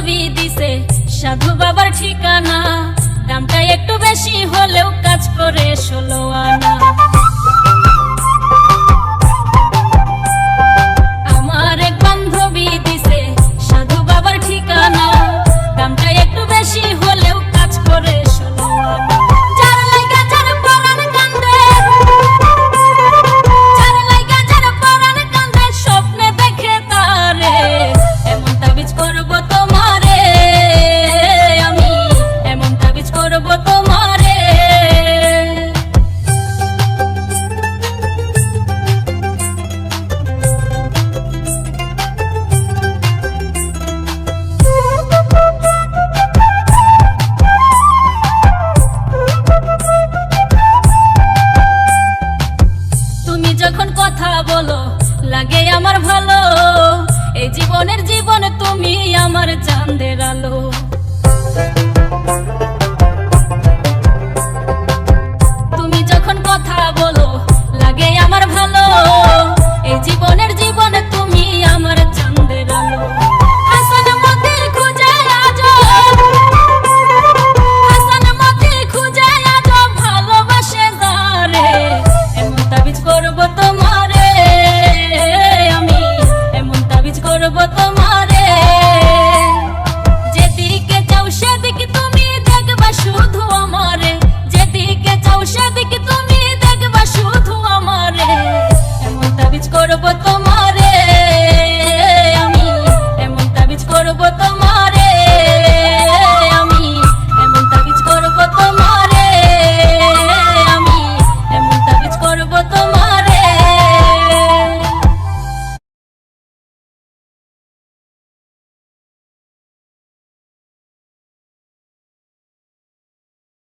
ছবি দিছে। সাধু বাবার ঠিকানা। দামটা একটু বেশি হলেও কাজ করে ষোলো আনা। বলো লাগে আমার ভালো। এই জীবনের জীবন তুমি আমার চাঁদের আলো।